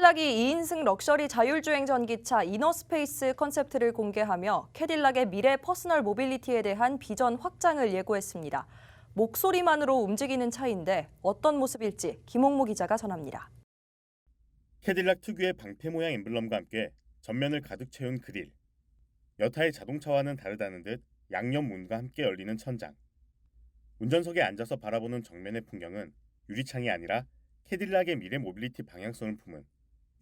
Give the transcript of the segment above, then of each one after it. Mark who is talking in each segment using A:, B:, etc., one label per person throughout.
A: 캐딜락이 2인승 럭셔리 자율주행 전기차 이너스페이스 컨셉트를 공개하며 캐딜락의 미래 퍼스널 모빌리티에 대한 비전 확장을 예고했습니다. 목소리만으로 움직이는 차인데 어떤 모습일지 김홍모 기자가 전합니다.
B: 캐딜락 특유의 방패 모양 엠블럼과 함께 전면을 가득 채운 그릴. 여타의 자동차와는 다르다는 듯 양옆 문과 함께 열리는 천장. 운전석에 앉아서 바라보는 정면의 풍경은 유리창이 아니라 캐딜락의 미래 모빌리티 방향성을 품은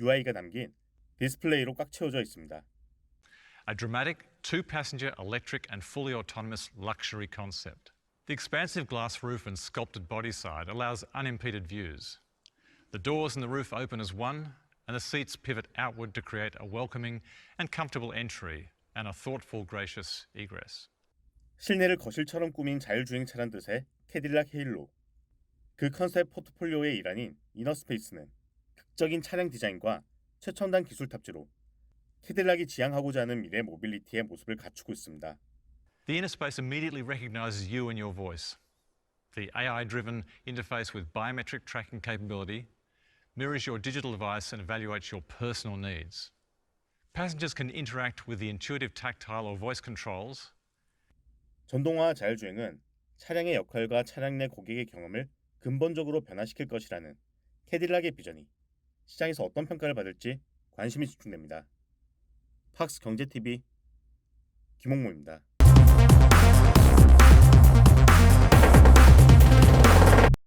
B: UI가 담긴 디스플레이로 꽉 채워져 있습니다.
C: a dramatic two passenger electric and fully autonomous luxury concept. The expansive glass roof and sculpted body side allows unimpeded views. The doors and the roof open as one, and the seats pivot outward to create a welcoming and comfortable entry and a thoughtful, gracious egress.
B: 실내를 거실처럼 꾸민 자율주행차란 뜻의 캐딜락 헤일로. 그 컨셉 포트폴리오의 일환인 이너스페이스는 극적인 차량 디자인과 최첨단 기술 탑재로 캐딜락이 지향하고자 하는 미래 모빌리티의 모습을 갖추고 있습니다.
C: The inner space immediately recognizes you and your voice. The AI driven interface with biometric tracking capability mirrors your digital device and evaluates your personal needs. Passengers can interact with the intuitive tactile or voice controls
B: 전동화 자율주행은 차량의 역할과 차량 내 고객의 경험을 근본적으로 변화시킬 것이라는 캐딜락의 비전이 시장에서 어떤 평가를 받을지 관심이 집중됩니다. 팍스 경제TV 김홍모입니다.